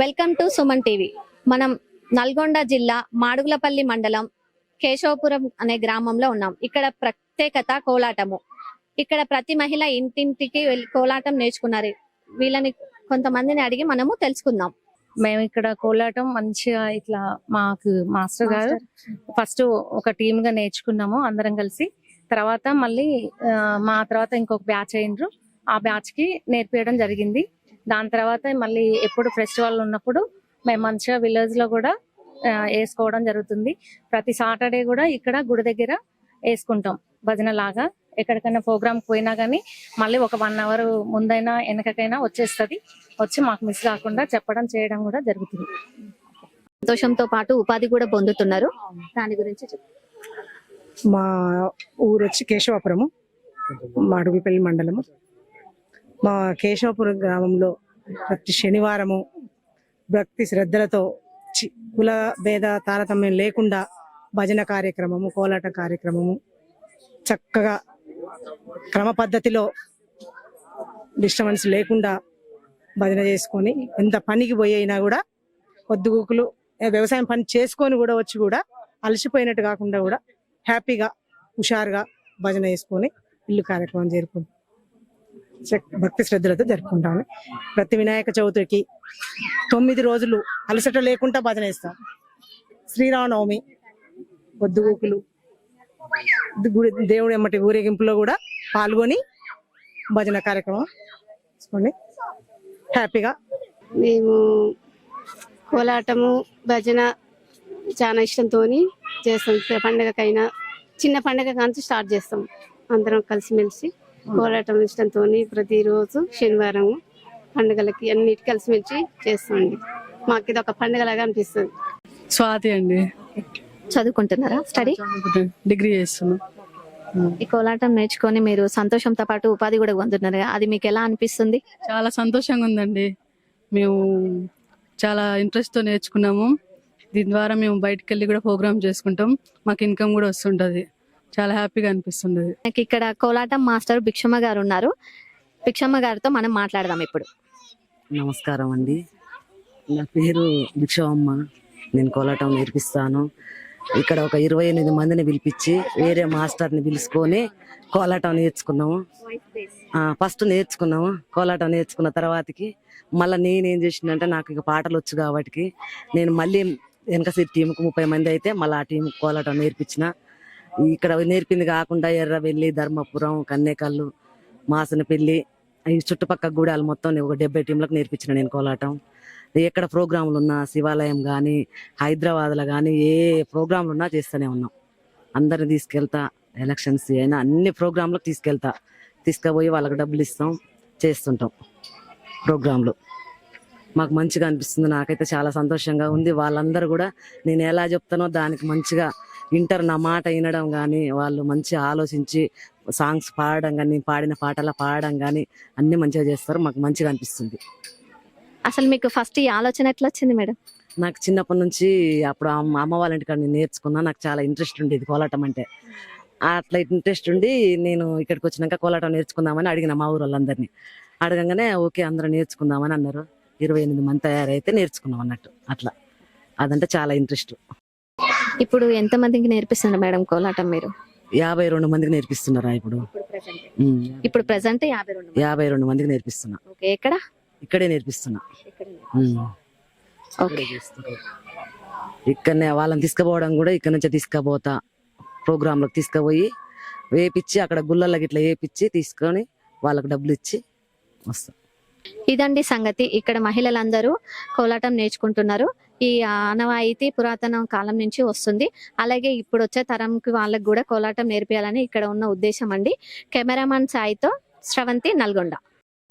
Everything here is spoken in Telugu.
Welcome to Suman TV. మనం నల్గొండ జిల్లా మాడుగులపల్లి మండలం కేశవపురం అనే గ్రామంలో ఉన్నాం. ఇక్కడ ప్రత్యేకత కోలాటము. ఇక్కడ ప్రతి మహిళ ఇంటింటికి కోలాటం నేర్చుకున్నారు. వీళ్ళని కొంతమందిని అడిగి మనము తెలుసుకుందాం. మేము ఇక్కడ కోలాటం మంచిగా ఇట్లా మాకు మాస్టర్ గారు ఫస్ట్ ఒక టీమ్గా నేర్చుకున్నాము అందరం కలిసి. తర్వాత మళ్ళీ మా తర్వాత ఇంకొక బ్యాచ్ అయినరు. ఆ బ్యాచ్కి నేర్పించడం జరిగింది. దాని తర్వాత మళ్ళీ ఎప్పుడు ఫెస్టివల్ ఉన్నప్పుడు మేము మంచిగా విలేజ్లో కూడా వేసుకోవడం జరుగుతుంది. ప్రతి సాటర్డే కూడా ఇక్కడ గుడి దగ్గర వేసుకుంటాం భజన లాగా ఎక్కడికైనా ప్రోగ్రామ్ పోయినా గానీ మళ్ళీ ఒక వన్ అవర్ ముందైనా వెనకకైనా వచ్చేస్తది. వచ్చి మాకు మిస్ కాకుండా చెప్పడం చేయడం కూడా జరుగుతుంది. సంతోషంతో పాటు ఉపాధి కూడా పొందుతున్నారు. దాని గురించి. మా ఊరు వచ్చి కేశవాపురము. మాడుగులపల్లి మండలము. మా కేశవపురం గ్రామంలో ప్రతి శనివారము భక్తి శ్రద్ధలతో చి- కుల భేద తారతమ్యం లేకుండా భజన కార్యక్రమము కోలాట కార్యక్రమము చక్కగా క్రమ పద్ధతిలో డిస్టర్బెన్స్ లేకుండా భజన చేసుకొని ఎంత పనికి పోయి అయినా కూడా పొద్దుగూకులు వ్యవసాయం పని చేసుకొని కూడా వచ్చి కూడా అలసిపోయినట్టు కాకుండా కూడా హ్యాపీగా హుషారుగా భజన చేసుకొని ఇల్లు కార్యక్రమం జరుపుకుంటాం. భక్తి శ్రద్ధలతో జరుపుకుంటాము. ప్రతి వినాయక చవితికి తొమ్మిది రోజులు అలసట లేకుండా భజన ఇస్తాం శ్రీరామనవమి పొద్దుగూకులు గుడి దేవుడి ఎమ్మటి ఊరేగింపులో కూడా పాల్గొని భజన కార్యక్రమం చేసుకొని హ్యాపీగా. మేము కోలాటము భజన చాలా ఇష్టంతో చేస్తాం. ఏ పండగకైనా చిన్న పండగ కాంచి స్టార్ట్ చేస్తాం. అందరం కలిసిమెలిసి కోలాటం ఇష్టంతో ప్రతిరోజు శనివారం పండుగలకి అన్నిటి కలిసిమెలిసి చేస్తామండి. మాకు ఇది ఒక పండుగలాగా అనిపిస్తుంది. స్వాతి అండి. చదువుకుంటున్నారా? స్టడీ డిగ్రీ చేస్తున్నాం. ఈ కోలాటం నేర్చుకొని మీరు సంతోషంతో పాటు ఉపాధి కూడా పొందుతున్నారు అది మీకు ఎలా అనిపిస్తుంది? చాలా సంతోషంగా ఉందండి. మేము చాలా ఇంట్రెస్ట్తో నేర్చుకున్నాము. దీని ద్వారా మేము బయటకు వెళ్ళి కూడా ప్రోగ్రామ్ చేసుకుంటాం. మాకు ఇన్కమ్ కూడా వస్తుంటది. చాలా హ్యాపీగా అనిపిస్తుంది మనకి ఇక్కడ కోలాటం మాస్టర్ భిక్షమ్మ గారు ఉన్నారు. భిక్షమ్మ గారితో మనం మాట్లాడదాం ఇప్పుడు. నమస్కారం అండి. నా పేరు భిక్షవమ్మ. నేను కోలాటం నేర్పిస్తాను. ఇక్కడ ఒక ఇరవై ఎనిమిది మందిని పిలిపించి వేరే మాస్టర్ని పిలుచుకొని కోలాటం నేర్చుకున్నాము. ఫస్ట్ నేర్చుకున్నాము కోలాటం నేర్చుకున్న తర్వాతకి మళ్ళీ నేనేం చేసిందంటే నాకు ఇక పాటలు వచ్చు కాబట్టి నేను మళ్ళీ వెనక సీట్ టీంకు ముప్పై మంది అయితే మళ్ళీ ఆ టీం కోలాటం నేర్పించిన. ఇక్కడ నేర్పింది కాకుండా ఎర్రవెల్లి ధర్మపురం కన్నేకల్లు మాసనపల్లి ఈ చుట్టుపక్కల గూడాలు మొత్తం ఒక డెబ్బై టీంలకు నేర్పించిన నేను కోలాటం. ఎక్కడ ప్రోగ్రాంలు ఉన్నా శివాలయం కానీ హైదరాబాద్లో కానీ ఏ ప్రోగ్రాంలు ఉన్నా చేస్తూనే ఉన్నాం. అందరిని తీసుకెళ్తా ఎలక్షన్స్ అయినా అన్ని ప్రోగ్రాంలకు తీసుకెళ్తా. తీసుకుపోయి వాళ్ళకి డబ్బులు ఇస్తాం చేస్తుంటాం ప్రోగ్రాంలు. మాకు మంచిగా అనిపిస్తుంది. నాకైతే చాలా సంతోషంగా ఉంది. వాళ్ళందరూ కూడా నేను ఎలా చెప్తానో దానికి మంచిగా వింటారు. నా మాట వినడం కానీ వాళ్ళు మంచిగా ఆలోచించి సాంగ్స్ పాడడం కానీ నేను పాడిన పాటలా పాడడం కానీ అన్ని మంచిగా చేస్తారు. మాకు మంచిగా అనిపిస్తుంది. అసలు మీకు ఫస్ట్ ఈ ఆలోచన ఎట్లా వచ్చింది మేడం? నాకు చిన్నప్పటి నుంచి అప్పుడు అమ్మ అమ్మ వాళ్ళ ఇంటికాడ నేను నేర్చుకున్నా నాకు చాలా ఇంట్రెస్ట్ ఉండేది కోలాటం అంటే. అట్లా ఇంట్రెస్ట్ ఉండి నేను ఇక్కడికి వచ్చినాక కోలాటం నేర్చుకుందామని అడిగిన మా ఊరు వాళ్ళందరినీ అడగంగానే ఓకే అందరూ నేర్చుకుందామని అన్నారు. ఇరవై ఎనిమిది మంది తయారైతే నేర్చుకున్నాం అన్నట్టు. అట్లా. అదంటే చాలా ఇంట్రెస్ట్. ఇప్పుడు ఎంత మందికి నేర్పిస్తున్నారు మేడం కోలాటం మీరు? యాభై రెండు మందికి నేర్పిస్తున్నారా ఇప్పుడు. ఇప్పుడు ప్రెసెంట్ యాభై రెండు. యాభై రెండు మందికి నేర్పిస్తున్నా. ఓకే ఎక్కడ? ఇక్కడే నేర్పిస్తున్నా. ఇక్కడనే వాళ్ళని తీసుకుపోవడం కూడా ఇక్కడ నుంచే తీసుకుపోతా. ప్రోగ్రాంలకు తీసుకుపోయి వేపిచ్చి అక్కడ గుళ్ళకి ఇట్లా వేపిచ్చి తీసుకొని వాళ్ళకి డబ్బులు ఇచ్చి వస్తాం. ఇదండి సంగతి. ఇక్కడ మహిళలందరూ కోలాటం నేర్చుకుంటున్నారు. ఈ ఆనవాయితీ పురాతన కాలం నుంచి వస్తుంది. అలాగే ఇప్పుడు వచ్చే తరంకి వాళ్ళకి కూడా కోలాటం నేర్పియాలని ఇక్కడ ఉన్న ఉద్దేశం అండి. కెమెరామాన్ సాయితో శ్రవంతి నల్గొండ.